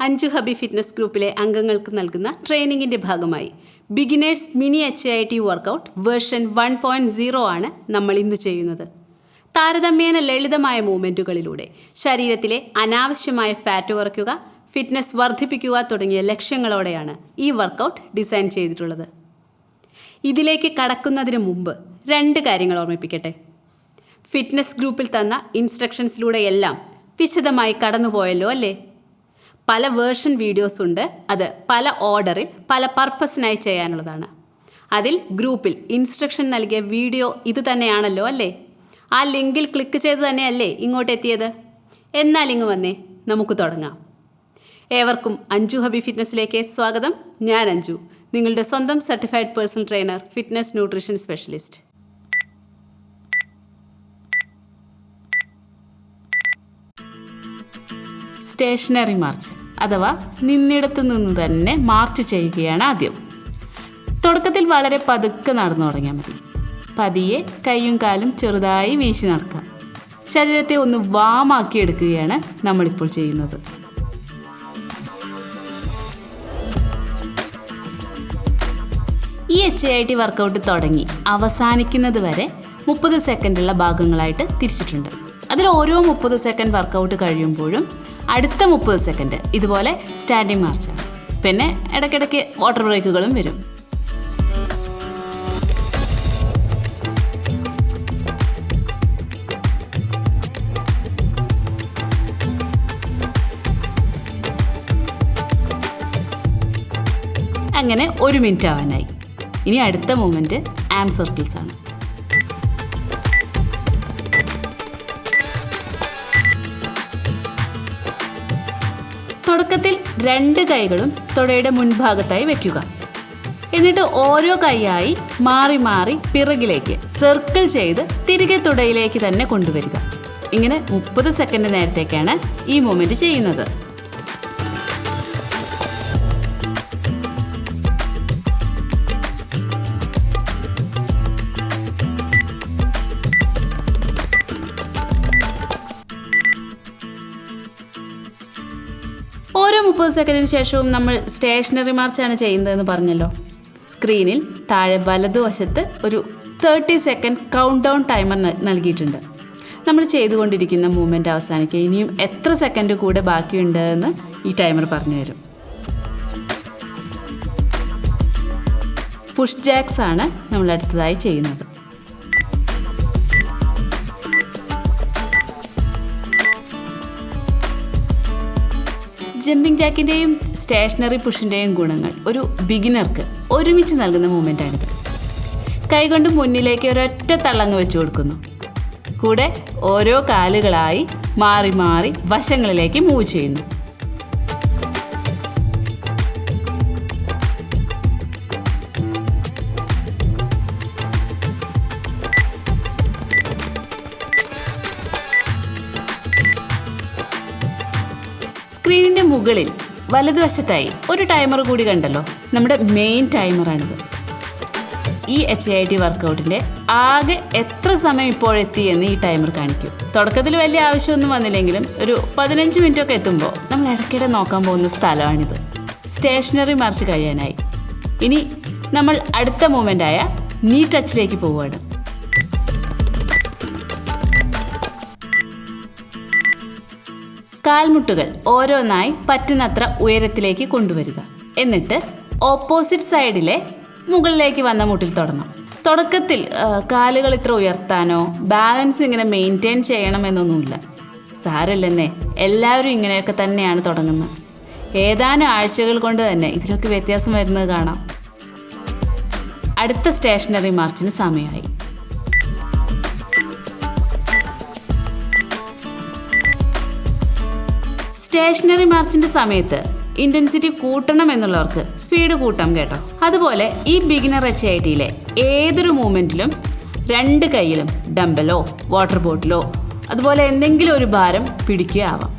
അഞ്ചു Hampi fitness ഗ്രൂപ്പിലെ അംഗങ്ങൾക്ക് നൽകുന്ന ട്രെയിനിങ്ങിന്റെ ഭാഗമായി. Beginners mini H I T workout version one point zero ആണ് നമ്മൾ ഇന്ന് ചെയ്യുന്നത്. താരതമ്യേന ലളിതമായ മൂവ്മെന്റുകളിലൂടെ ശരീരത്തിലെ അനാവശ്യമായ ഫാറ്റ് കുറയ്ക്കുക ഫിറ്റ്നസ് വർദ്ധിപ്പിക്കുക തുടങ്ങിയ ലക്ഷ്യങ്ങളോടെയാണ് ഈ വർക്കൗട്ട് ഡിസൈൻ ചെയ്തിട്ടുള്ളത്. ഇതിലേക്ക് കടക്കുന്നതിന് മുമ്പ് രണ്ട് കാര്യങ്ങൾ ഓർമ്മിപ്പിക്കട്ടെ. ഫിറ്റ്നസ് ഗ്രൂപ്പിൽ തന്ന ഇൻസ്ട്രക്ഷൻസിലൂടെയെല്ലാം വിശദമായി കടന്നുപോയല്ലോ അല്ലേ? പല വേർഷൻ വീഡിയോസ് ഉണ്ട്. അത് പല ഓർഡറിൽ പല പർപ്പസിനായി ചെയ്യാനുള്ളതാണ്. അതിൽ ഗ്രൂപ്പിൽ ഇൻസ്ട്രക്ഷൻ നൽകിയ വീഡിയോ ഇത് തന്നെയാണല്ലോ അല്ലേ? ആ ലിങ്കിൽ ക്ലിക്ക് ചെയ്ത് തന്നെയല്ലേ ഇങ്ങോട്ട് എത്തിയത്? എന്നാൽ ഇങ്ങ് വന്നേ നമുക്ക് തുടങ്ങാം. ഏവർക്കും അഞ്ജു ഹബി ഫിറ്റ്നസ്സിലേക്ക് സ്വാഗതം. ഞാൻ അഞ്ജു നിങ്ങളുടെ സ്വന്തം certified personal trainer fitness nutrition specialist. Stationary march അഥവാ നിന്നിടത്ത് നിന്ന് തന്നെ മാർച്ച് ചെയ്യുകയാണ് ആദ്യം. തുടക്കത്തിൽ വളരെ പതുക്കെ നടന്നു തുടങ്ങിയാൽ മതി. പതിയെ കൈയും കാലും ചെറുതായി വീശി നടക്കുക. ശരീരത്തെ ഒന്ന് വാമാക്കി എടുക്കുകയാണ് നമ്മളിപ്പോൾ ചെയ്യുന്നത്. ഈ എച്ച് ഐ ടി വർക്കൗട്ട് തുടങ്ങി അവസാനിക്കുന്നത് വരെ മുപ്പത് സെക്കൻഡുള്ള ഭാഗങ്ങളായിട്ട് തിരിച്ചിട്ടുണ്ട്. അതിൽ ഓരോ മുപ്പത് സെക്കൻഡ് വർക്കൗട്ട് കഴിയുമ്പോഴും അടുത്ത മുപ്പത് സെക്കൻഡ് ഇതുപോലെ സ്റ്റാൻഡിങ് മാർച്ചാണ് പിന്നെ ഇടയ്ക്കിടയ്ക്ക് വാട്ടർ ബ്രേക്കുകളും വരും. അങ്ങനെ ഒരു മിനിറ്റ് ആവാനായി. ഇനി അടുത്ത മൂമെന്റ് ആം സർക്കിൾസ് ആണ്. തുടക്കത്തിൽ രണ്ട് കൈകളും തുടയുടെ മുൻഭാഗത്തായി വെക്കുക. എന്നിട്ട് ഓരോ കൈയായി മാറി മാറി പിറകിലേക്ക് സർക്കിൾ ചെയ്ത് തിരികെ തുടയിലേക്ക് തന്നെ കൊണ്ടുവരിക. ഇങ്ങനെ മുപ്പത് സെക്കൻഡ് നേരത്തേക്കാണ് ഈ മൂമെന്റ് ചെയ്യുന്നത്. സെക്കൻഡിന് ശേഷവും നമ്മൾ സ്റ്റേഷനറി മാർച്ചാണ് ചെയ്യുന്നതെന്ന് പറഞ്ഞല്ലോ. സ്ക്രീനിൽ താഴെ വലതുവശത്ത് ഒരു thirty second count down timer നൽകിയിട്ടുണ്ട്. നമ്മൾ ചെയ്തുകൊണ്ടിരിക്കുന്ന മൂവ്മെന്റ് അവസാനിക്കുക. ഇനിയും എത്ര സെക്കൻഡ് കൂടെ ബാക്കിയുണ്ട് എന്ന് ഈ ടൈമർ പറഞ്ഞു തരും. പുഷ് ജാക്സ് ആണ് നമ്മൾ അടുത്തതായി ചെയ്യുന്നത്. ജമ്പിംഗ് ജാക്കിന്റെയും സ്റ്റേഷനറി പുഷിന്റെയും ഗുണങ്ങൾ ഒരു ബിഗിനർക്ക് ഒരുമിച്ച് നൽകുന്ന മൂമെന്റാണിത് കൈകൊണ്ട് മുന്നിലേക്ക് ഒരൊറ്റ തള്ളങ്ങ് വെച്ചു കൊടുക്കുന്നു. കൂടെ ഓരോ കാലുകളായി മാറി മാറി വശങ്ങളിലേക്ക് മൂവ് ചെയ്യുന്നു. മുകളിൽ വലതുവശത്തായി ഒരു ടൈമർ കൂടി കണ്ടല്ലോ. നമ്മുടെ മെയിൻ ടൈമറാണിത് ഈ എച്ച് ഐ ടി വർക്കൗട്ടിന്റെ ആകെ എത്ര സമയം ഇപ്പോഴെത്തി എന്ന് ഈ ടൈമർ കാണിക്കും. തുടക്കത്തിൽ വലിയ ആവശ്യമൊന്നും വന്നില്ലെങ്കിലും ഒരു പതിനഞ്ച് മിനിറ്റ് ഒക്കെ എത്തുമ്പോൾ നമ്മൾ ഇടയ്ക്കിടെ നോക്കാൻ പോകുന്ന സ്ഥലമാണിത്. സ്റ്റേഷനറി മാർച്ച് കഴിയാനായി. ഇനി നമ്മൾ അടുത്ത മൂമെന്റായ നീ ടച്ചിലേക്ക് പോവുകയാണ്. കാൽമുട്ടുകൾ ഓരോന്നായി പറ്റുന്നത്ര ഉയരത്തിലേക്ക് കൊണ്ടുവരിക. എന്നിട്ട് ഓപ്പോസിറ്റ് സൈഡിലെ മുകളിലേക്ക് വന്ന മുട്ടിൽ തൊടണം. തുടക്കത്തിൽ കാലുകൾ ഇത്ര ഉയർത്താനോ ബാലൻസ് ഇങ്ങനെ മെയിന്റെയിൻ ചെയ്യണമെന്നൊന്നുമില്ല സാരമില്ലെന്നേ എല്ലാവരും ഇങ്ങനെയൊക്കെ തന്നെയാണ് തുടങ്ങുന്നത്. ഏതാനും ആഴ്ചകൾ കൊണ്ട് തന്നെ ഇതിലൊക്കെ വ്യത്യാസം വരുന്നത് കാണാം. അടുത്ത സ്റ്റേഷനറി മാർച്ചിന് സമയമായി. സ്റ്റേഷനറി മാർച്ചിന്റെ സമയത്ത് ഇന്റൻസിറ്റി കൂട്ടണം എന്നുള്ളവർക്ക് സ്പീഡ് കൂട്ടാം കേട്ടോ. അതുപോലെ ഈ ബിഗിനർ എച്ച് ഐ ടിയിലെ ഏതൊരു മൂമെന്റിലും രണ്ട് കൈയിലും ഡംബലോ വാട്ടർ ബോട്ടിലോ അതുപോലെ എന്തെങ്കിലും ഒരു ഭാരം പിടിക്കുകയാവാം.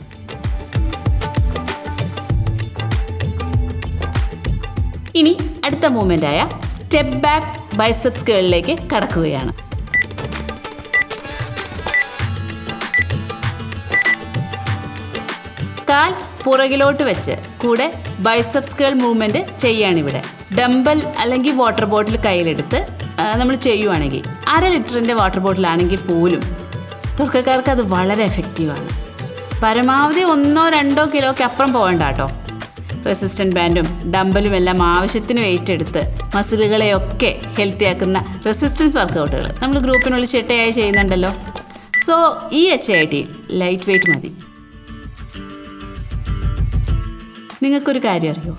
ഇനി അടുത്ത മൂമെന്റായ സ്റ്റെപ്പ് ബാക്ക് ബൈസെപ്സ് കേളിലേക്ക് കടക്കുകയാണ്. കാൽ പുറകിലോട്ട് വെച്ച് കൂടെ ബൈസപ്സ് കേൾ മൂവ്മെന്റ് ചെയ്യുകയാണിവിടെ ഡംബൽ അല്ലെങ്കിൽ വാട്ടർ ബോട്ടിൽ കയ്യിലെടുത്ത് നമ്മൾ ചെയ്യുവാണെങ്കിൽ അര ലിറ്ററിന്റെ വാട്ടർ ബോട്ടിലാണെങ്കിൽ പോലും തുടക്കക്കാർക്ക് അത് വളരെ എഫക്റ്റീവാണ് പരമാവധി ഒന്നോ രണ്ടോ കിലോയ്ക്ക് അപ്പുറം പോകണ്ട കേട്ടോ റെസിസ്റ്റന്റ് ബാൻഡും ഡംബലും എല്ലാം ആവശ്യത്തിന് വെയിറ്റ് എടുത്ത് മസിലുകളെയൊക്കെ ഹെൽത്തി ആക്കുന്ന റെസിസ്റ്റൻസ് വർക്കൗട്ടുകൾ നമ്മൾ ഗ്രൂപ്പിനുള്ളിൽ ചിട്ടയായി ചെയ്യുന്നുണ്ടല്ലോ. സോ ഈ H I T light weight മതി. നിങ്ങൾക്കൊരു കാര്യം അറിയോ?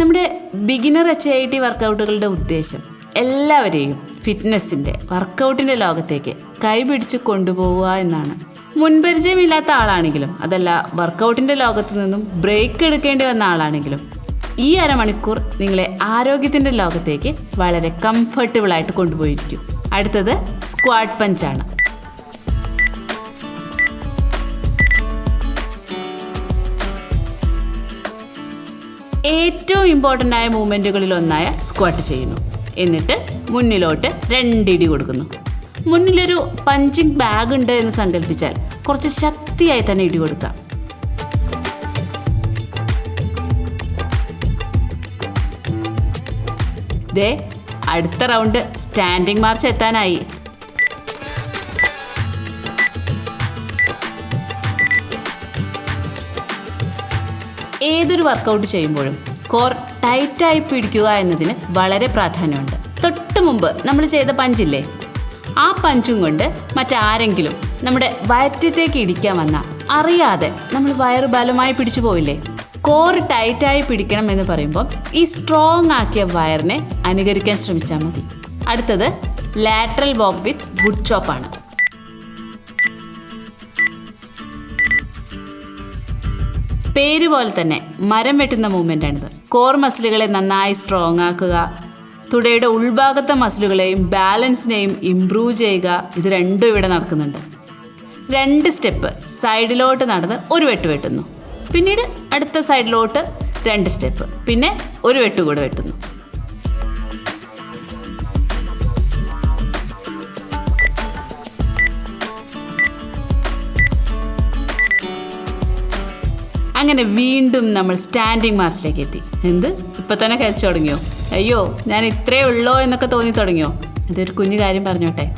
നമ്മുടെ ബിഗിനർ എച്ച് ഐ ടി വർക്കൗട്ടുകളുടെ ഉദ്ദേശം എല്ലാവരെയും ഫിറ്റ്നസ്സിന്റെ വർക്കൗട്ടിന്റെ ലോകത്തേക്ക് കൈപിടിച്ച് കൊണ്ടുപോവുക എന്നാണ്. മുൻപരിചയമില്ലാത്ത ആളാണെങ്കിലും അതല്ല വർക്കൗട്ടിന്റെ ലോകത്ത് നിന്നും ബ്രേക്ക് എടുക്കേണ്ടി വന്ന ആളാണെങ്കിലും ഈ അരമണിക്കൂർ നിങ്ങളെ ആരോഗ്യത്തിന്റെ ലോകത്തേക്ക് വളരെ കംഫർട്ടബിളായിട്ട് കൊണ്ടുപോയിരിക്കും. അടുത്തത് സ്ക്വാഡ് പഞ്ചാണ് ഏറ്റവും ഇമ്പോർട്ടന്റ് ആയ മൂവ്മെന്റുകളിൽ ഒന്നായ സ്ക്വാട്ട് ചെയ്യുന്നു. എന്നിട്ട് മുന്നിലോട്ട് രണ്ടിടി കൊടുക്കുന്നു. മുന്നിലൊരു പഞ്ചിങ് ബാഗ് ഉണ്ട് എന്ന് സങ്കല്പിച്ചാൽ കുറച്ച് ശക്തിയായി തന്നെ ഇടി കൊടുക്കാം. ദേ അടുത്ത റൗണ്ട് സ്റ്റാൻഡിംഗ് മാർച്ച് എത്താനായി. ഏതൊരു വർക്കൗട്ട് ചെയ്യുമ്പോഴും കോർ ടൈറ്റായി പിടിക്കുക എന്നതിന് വളരെ പ്രാധാന്യമുണ്ട്. തൊട്ട് മുമ്പ് നമ്മൾ ചെയ്ത പഞ്ചില്ലേ? ആ പഞ്ചും കൊണ്ട് മറ്റാരെങ്കിലും നമ്മുടെ വയറ്റത്തേക്ക് ഇടിക്കാൻ വന്ന അറിയാതെ നമ്മൾ വയറ് ബലമായി പിടിച്ചു പോയില്ലേ? കോർ ടൈറ്റായി പിടിക്കണം എന്ന് പറയുമ്പോൾ ഈ സ്ട്രോങ് ആക്കിയ വയറിനെ അനുകരിക്കാൻ ശ്രമിച്ചാൽ മതി. അടുത്തത് ലാറ്ററൽ വോക്ക് വിത്ത് വുഡ് ചോപ്പാണ് പേര് പോലെ തന്നെ മരം വെട്ടുന്ന മൂവ്മെന്റ് ആണിത് കോർ മസിലുകളെ നന്നായി സ്ട്രോങ് ആക്കുക. തുടയുടെ ഉൾഭാഗത്തെ മസിലുകളെയും ബാലൻസിനെയും ഇംപ്രൂവ് ചെയ്യുക. ഇത് രണ്ടും ഇവിടെ നടക്കുന്നുണ്ട്. രണ്ട് സ്റ്റെപ്പ് സൈഡിലോട്ട് നടന്ന് ഒരു വെട്ട് വെട്ടുന്നു. പിന്നീട് അടുത്ത സൈഡിലോട്ട് രണ്ട് സ്റ്റെപ്പ് പിന്നെ ഒരു വെട്ട് കൂടെ വെട്ടുന്നു. അങ്ങനെ വീണ്ടും നമ്മൾ സ്റ്റാൻഡിങ് മാർച്ചിലേക്ക് എത്തി. എന്ത്? ഇപ്പം തന്നെ കഴിച്ചു തുടങ്ങിയോ? അയ്യോ ഞാൻ ഇത്രേ ഉള്ളോ എന്നൊക്കെ തോന്നി തുടങ്ങിയോ? അതൊരു കുഞ്ഞു കാര്യം പറഞ്ഞോട്ടെ.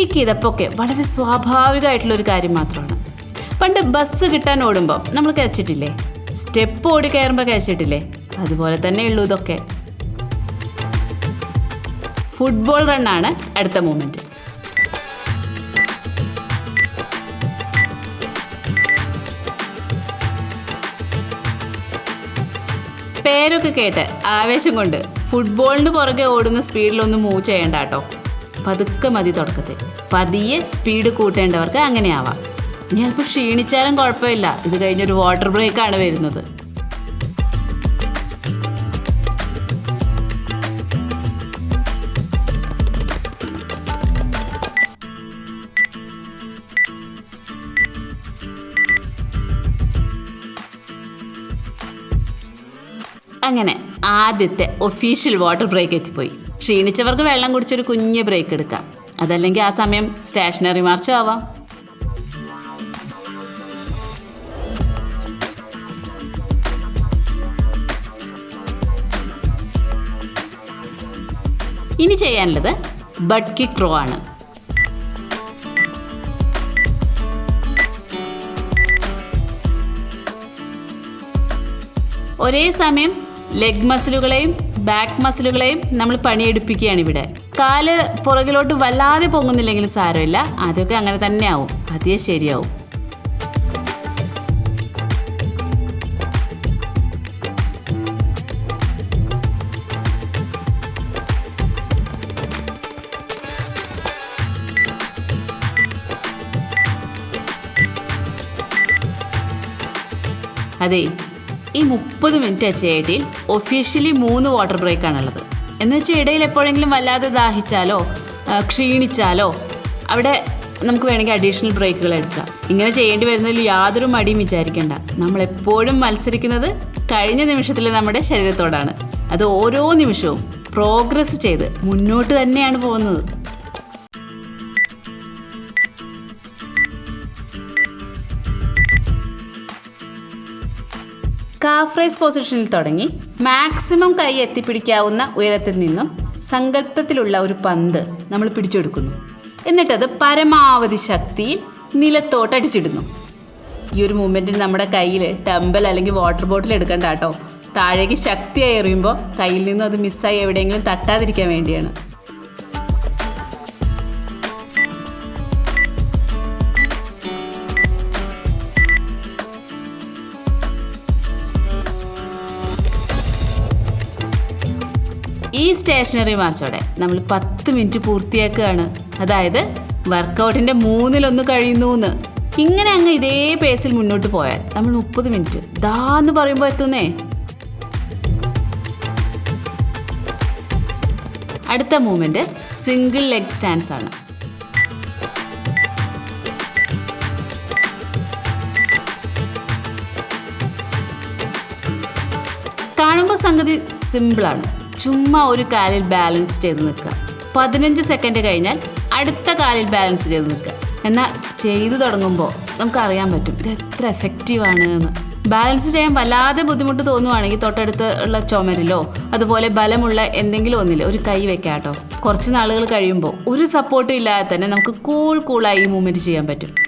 ഈ കിതപ്പൊക്കെ വളരെ സ്വാഭാവികമായിട്ടുള്ളൊരു കാര്യം മാത്രമാണ്. പണ്ട് ബസ് കിട്ടാൻ ഓടുമ്പോൾ നമ്മൾ കഴിച്ചിട്ടില്ലേ? സ്റ്റെപ്പ് ഓടി കയറുമ്പോൾ കഴിച്ചിട്ടില്ലേ? അതുപോലെ തന്നെ ഉള്ളൂ ഇതൊക്കെ. ഫുട്ബോൾ റണ്ണാണ് അടുത്ത മൂമെന്റ് പേരൊക്കെ കേട്ട് ആവേശം കൊണ്ട് ഫുട്ബോളിന് പുറകെ ഓടുന്ന സ്പീഡിലൊന്നും മൂവ് ചെയ്യേണ്ട കേട്ടോ പതുക്കെ മതി തുടക്കത്തിൽ. പതിയെ സ്പീഡ് കൂട്ടേണ്ടവർക്ക് അങ്ങനെയാവാം. ഞാനിപ്പോൾ ക്ഷീണിച്ചാലും കുഴപ്പമില്ല. ഇത് കഴിഞ്ഞൊരു വാട്ടർ ബ്രേക്കാണ് വരുന്നത്. അങ്ങനെ ആദ്യത്തെ ഒഫീഷ്യൽ വാട്ടർ ബ്രേക്ക് എത്തിപ്പോയി. ക്ഷീണിച്ചവർക്ക് വെള്ളം കുടിച്ചൊരു കുഞ്ഞ് ബ്രേക്ക് എടുക്കാം. അതല്ലെങ്കിൽ ആ സമയം സ്റ്റേഷനറി മാർച്ച് ആവാം. ഇനി ചെയ്യാനുള്ളത് ബഡ് കിക്ക് ആണ്. ഒരേ സമയം ലെഗ് മസിലുകളെയും ബാക്ക് മസിലുകളെയും നമ്മൾ പണിയെടുപ്പിക്കുകയാണ് ഇവിടെ. കാൽ പുറകിലോട്ട് വല്ലാതെ പൊങ്ങുന്നില്ലെങ്കിൽ സാരമില്ല. അതൊക്കെ അങ്ങനെ തന്നെ ആവും അതേ ശരിയാവും. അതെ ഈ മുപ്പത് മിനിറ്റ് എച്ച് ഐ ടിയിൽ ഒഫീഷ്യലി മൂന്ന് വാട്ടർ ബ്രേക്കാണുള്ളത് എന്ന് വെച്ചാൽ ഇടയിൽ എപ്പോഴെങ്കിലും വല്ലാതെ ദാഹിച്ചാലോ ക്ഷീണിച്ചാലോ അവിടെ നമുക്ക് വേണമെങ്കിൽ അഡീഷണൽ ബ്രേക്കുകൾ എടുക്കാം. ഇങ്ങനെ ചെയ്യേണ്ടി വരുന്നതിൽ യാതൊരു മടിയും വിചാരിക്കേണ്ട. നമ്മൾ എപ്പോഴും മത്സരിക്കുന്നത് കഴിഞ്ഞ നിമിഷത്തിലെ നമ്മുടെ ശരീരത്തോടാണ്. അത് ഓരോ നിമിഷവും പ്രോഗ്രസ് ചെയ്ത് മുന്നോട്ട് തന്നെയാണ് പോകുന്നത്. കാഫ് റൈസ് പൊസിഷനിൽ തുടങ്ങി മാക്സിമം കൈ എത്തിപ്പിടിക്കാവുന്ന ഉയരത്തിൽ നിന്നും സങ്കല്പത്തിലുള്ള ഒരു പന്ത് നമ്മൾ പിടിച്ചെടുക്കുന്നു. എന്നിട്ടത് പരമാവധി ശക്തിയിൽ നിലത്തോട്ട് അടിച്ചിടുന്നു. ഈ ഒരു മൂമെന്റിന് നമ്മുടെ കയ്യിൽ ടെമ്പൽ അല്ലെങ്കിൽ വാട്ടർ ബോട്ടിൽ എടുക്കണ്ട കേട്ടോ. താഴേക്ക് ശക്തിയായി എറിയുമ്പോൾ കയ്യിൽ നിന്നും അത് മിസ്സായി എവിടെയെങ്കിലും തട്ടാതിരിക്കാൻ വേണ്ടിയാണ്. സ്റ്റേഷനറി മാർച്ചോടെ നമ്മൾ പത്ത് മിനിറ്റ് പൂർത്തിയാക്കുകയാണ്. അതായത് വർക്കൗട്ടിന്റെ മൂന്നിലൊന്ന് കഴിയുന്നു എന്ന് ഇങ്ങനെ അങ്ങ് ഇതേ പേസിൽ മുന്നോട്ട് പോയാൽ നമ്മൾ മുപ്പത് മിനിറ്റ്. ദാ എന്ന് പറയുമ്പോൾ എത്തുന്നേ. അടുത്ത മൂവ്മെന്റ് സിംഗിൾ ലെഗ് സ്റ്റാൻസ് ആണ്. കാണുമ്പോൾ സംഗതി സിമ്പിളാണ്. ചുമ്മാ ഒരു കാലിൽ ബാലൻസ് ചെയ്ത് നിൽക്കുക. പതിനഞ്ച് സെക്കൻഡ് കഴിഞ്ഞാൽ അടുത്ത കാലിൽ ബാലൻസ് ചെയ്ത് നിൽക്കുക. എന്നാൽ ചെയ്തു തുടങ്ങുമ്പോൾ നമുക്കറിയാൻ പറ്റും ഇത് എത്ര എഫക്റ്റീവാണ് എന്ന്. ബാലൻസ് ചെയ്യാൻ വല്ലാതെ ബുദ്ധിമുട്ട് തോന്നുവാണെങ്കിൽ തൊട്ടടുത്ത് ഉള്ള ചുമരിലോ അതുപോലെ ബലമുള്ള എന്തെങ്കിലും ഒന്നില്ല ഒരു കൈ വെക്കാട്ടോ. കേട്ടോ കുറച്ച് നാളുകൾ കഴിയുമ്പോൾ ഒരു സപ്പോർട്ടും ഇല്ലാതെ തന്നെ നമുക്ക് കൂൾ കൂളായി ഈ മൂവ്മെന്റ് ചെയ്യാൻ പറ്റും.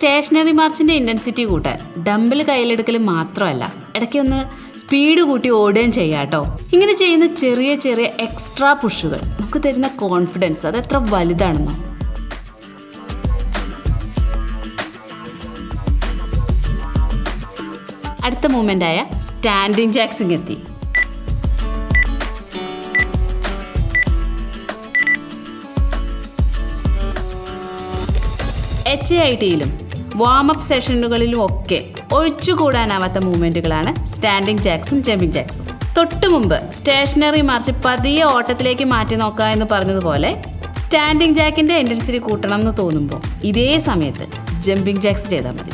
സ്റ്റേഷനറി മാർച്ചിന്റെ ഇന്റൻസിറ്റി കൂട്ടാൻ ഡമ്പിൽ കയ്യിലെടുക്കൽ മാത്രമല്ല. ഇടയ്ക്ക് ഒന്ന് സ്പീഡ് കൂട്ടി ഓടുകയും ചെയ്യാട്ടോ ഇങ്ങനെ ചെയ്യുന്ന ചെറിയ ചെറിയ എക്സ്ട്രാ പുഷുകൾ നമുക്ക് തരുന്ന കോൺഫിഡൻസ് അത് എത്ര വലുതാണെന്നോ. അടുത്ത മൂമെന്റായ സ്റ്റാൻഡിങ് ജാക്സിങ് എത്തി. എച്ച് ഐ ടിയിലും വാമപ്പ് സെഷനുകളിലും ഒക്കെ ഒഴിച്ചുകൂടാനാവാത്ത മൂവ്മെന്റുകളാണ് സ്റ്റാൻഡിങ് ജാക്സും ജമ്പിങ് ജാക്സും. തൊട്ടു മുമ്പ് സ്റ്റേഷനറി മാർച്ച് പതിയെ ഓട്ടത്തിലേക്ക് മാറ്റി നോക്കുക എന്ന് പറഞ്ഞതുപോലെ സ്റ്റാൻഡിങ് ജാക്കിന്റെ ഇന്റൻസിറ്റി കൂട്ടണം എന്ന് തോന്നുമ്പോൾ ഇതേ സമയത്ത് ജമ്പിങ് ജാക്സ് ചെയ്താൽ മതി.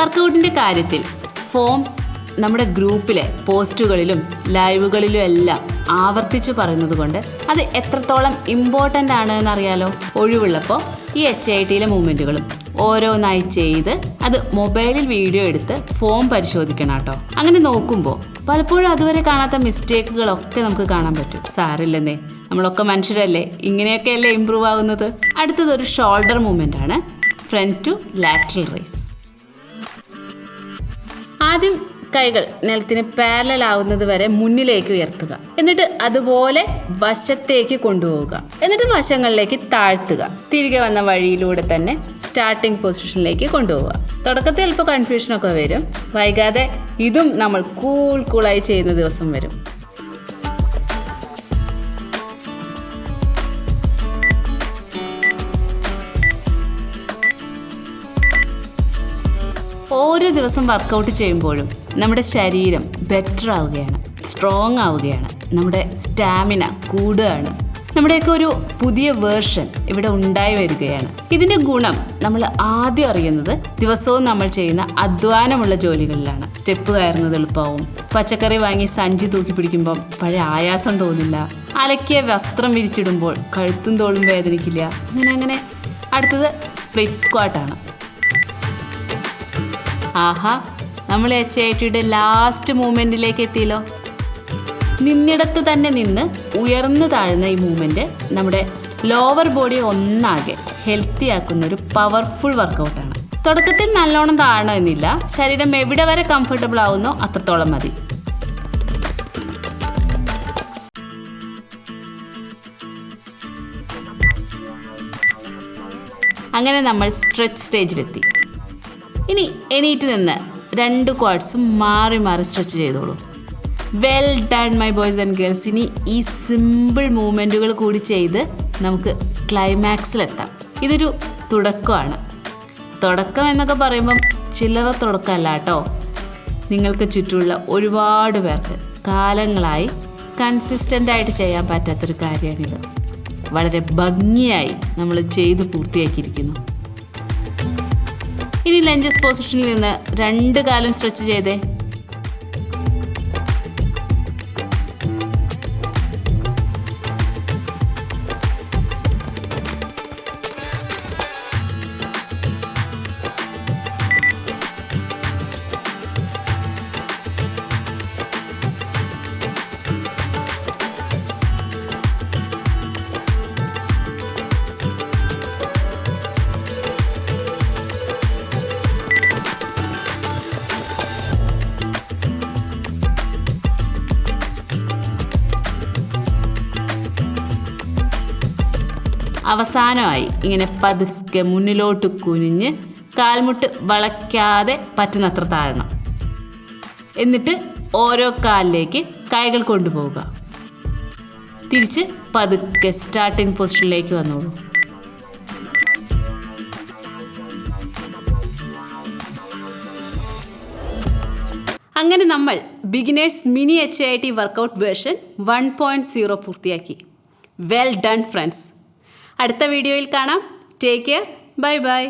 വർക്കൗട്ടിന്റെ കാര്യത്തിൽ ഫോം നമ്മുടെ ഗ്രൂപ്പിലെ പോസ്റ്റുകളിലും ലൈവുകളിലും എല്ലാം ആവർത്തിച്ചു പറയുന്നത് കൊണ്ട് അത് എത്രത്തോളം ഇമ്പോർട്ടന്റ് ആണ് എന്നറിയാലോ. ഒഴിവുള്ളപ്പോൾ ഈ എച്ച് ഐ ടിയിലെ മൂവ്മെന്റുകളും ഓരോന്നായി ചെയ്ത് അത് മൊബൈലിൽ വീഡിയോ എടുത്ത് ഫോം പരിശോധിക്കണം കേട്ടോ. അങ്ങനെ നോക്കുമ്പോൾ പലപ്പോഴും അതുവരെ കാണാത്ത മിസ്റ്റേക്കുകളൊക്കെ നമുക്ക് കാണാൻ പറ്റും. സാറില്ലെന്നേ നമ്മളൊക്കെ മനുഷ്യരല്ലേ ഇങ്ങനെയൊക്കെ അല്ലേ ഇമ്പ്രൂവ് ആകുന്നത് അടുത്തത് ഒരു ഷോൾഡർ മൂവ്മെന്റ് ആണ് ഫ്രണ്ട് ടു ലാറ്ററൽ റേസ് ആദ്യം കൈകൾ നിലത്തിന് പാരലൽ ആവുന്നത് വരെ മുന്നിലേക്ക് ഉയർത്തുക. എന്നിട്ട് അതുപോലെ വശത്തേക്ക് കൊണ്ടുപോവുക. എന്നിട്ട് വശങ്ങളിലേക്ക് താഴ്ത്തുക. തിരികെ വന്ന വഴിയിലൂടെ തന്നെ സ്റ്റാർട്ടിംഗ് പൊസിഷനിലേക്ക് കൊണ്ടുപോവുക. തുടക്കത്തിൽ ചിലപ്പോൾ കൺഫ്യൂഷനൊക്കെ വരും. വൈകാതെ ഇതും നമ്മൾ കൂൾ കൂളായി ചെയ്യുന്ന ദിവസം വരും. ഓരോ ദിവസം വർക്കൗട്ട് ചെയ്യുമ്പോഴും നമ്മുടെ ശരീരം ബെറ്റർ ആവുകയാണ് സ്ട്രോങ് ആവുകയാണ് നമ്മുടെ സ്റ്റാമിന കൂടുകയാണ്. നമ്മുടെയൊക്കെ ഒരു പുതിയ വേർഷൻ ഇവിടെ ഉണ്ടായി വരികയാണ്. ഇതിന്റെ ഗുണം നമ്മൾ ആദ്യം അറിയുന്നത് ദിവസവും നമ്മൾ ചെയ്യുന്ന അധ്വാനമുള്ള ജോലികളിലാണ്. സ്റ്റെപ്പ് കയറുന്നത് എളുപ്പമാവും. പച്ചക്കറി വാങ്ങി സഞ്ചി തൂക്കി പിടിക്കുമ്പം പഴയ ആയാസം തോന്നില്ല. അലക്കിയ വസ്ത്രം വിരിച്ചിടുമ്പോൾ കഴുത്തും തോളും വേദനിക്കില്ല. അങ്ങനെ അങ്ങനെ. അടുത്തത് സ്പ്ലിറ്റ് സ്ക്വാട്ടാണ് ആഹാ നമ്മൾ എച്ച് ഐ ടിയുടെ ലാസ്റ്റ് മൂമെന്റിലേക്ക് എത്തിയല്ലോ. നിന്നിടത്ത് തന്നെ നിന്ന് ഉയർന്നു താഴ്ന്ന ഈ മൂവ്മെന്റ് നമ്മുടെ ലോവർ ബോഡി ഒന്നാകെ ഹെൽത്തി ആക്കുന്ന ഒരു പവർഫുൾ വർക്കൗട്ടാണ് തുടക്കത്തിൽ നല്ലോണം താഴണമെന്നില്ല ശരീരം എവിടെ വരെ കംഫർട്ടബിൾ ആവുന്നോ അത്രത്തോളം മതി. അങ്ങനെ നമ്മൾ സ്ട്രെച്ച് സ്റ്റേജിലെത്തി ഇനി എണീറ്റ് നിന്ന് രണ്ട് ക്വാഡ്സും മാറി മാറി സ്ട്രെച്ച് ചെയ്തോളൂ. Well done my boys and girls ഇനി ഈ സിമ്പിൾ മൂവ്മെന്റുകൾ കൂടി ചെയ്ത് നമുക്ക് ക്ലൈമാക്സിലെത്താം ഇതൊരു തുടക്കമാണ്. തുടക്കം എന്നൊക്കെ പറയുമ്പം ചില്ലറ തുടക്കമല്ല കേട്ടോ. നിങ്ങൾക്ക് ചുറ്റുമുള്ള ഒരുപാട് പേർക്ക് കാലങ്ങളായി കൺസിസ്റ്റന്റ് ആയിട്ട് ചെയ്യാൻ പറ്റാത്തൊരു കാര്യമാണിത്. വളരെ ഭംഗിയായി നമ്മൾ ചെയ്ത് പൂർത്തിയാക്കിയിരിക്കുന്നു. ഇനി ലഞ്ചസ് പൊസിഷനിൽ നിന്ന് രണ്ട് കാലം സ്ട്രെച്ച് ചെയ്തേ. അവസാനമായി ഇങ്ങനെ പതുക്കെ മുന്നിലോട്ട് കുനിഞ്ഞ് കാൽമുട്ട് വളയ്ക്കാതെ പറ്റുന്നത്ര താഴണം. എന്നിട്ട് ഓരോ കാലിലേക്ക് കൈകൾ കൊണ്ടുപോവുക. തിരിച്ച് പതുക്കെ സ്റ്റാർട്ടിംഗ് പൊസിഷനിലേക്ക് വന്നോളൂ. അങ്ങനെ നമ്മൾ beginners mini H I T workout version one point zero പൂർത്തിയാക്കി. വെൽ ഡൺ ഫ്രണ്ട്സ് അടുത്ത വീഡിയോയിൽ കാണാം. Take care bye bye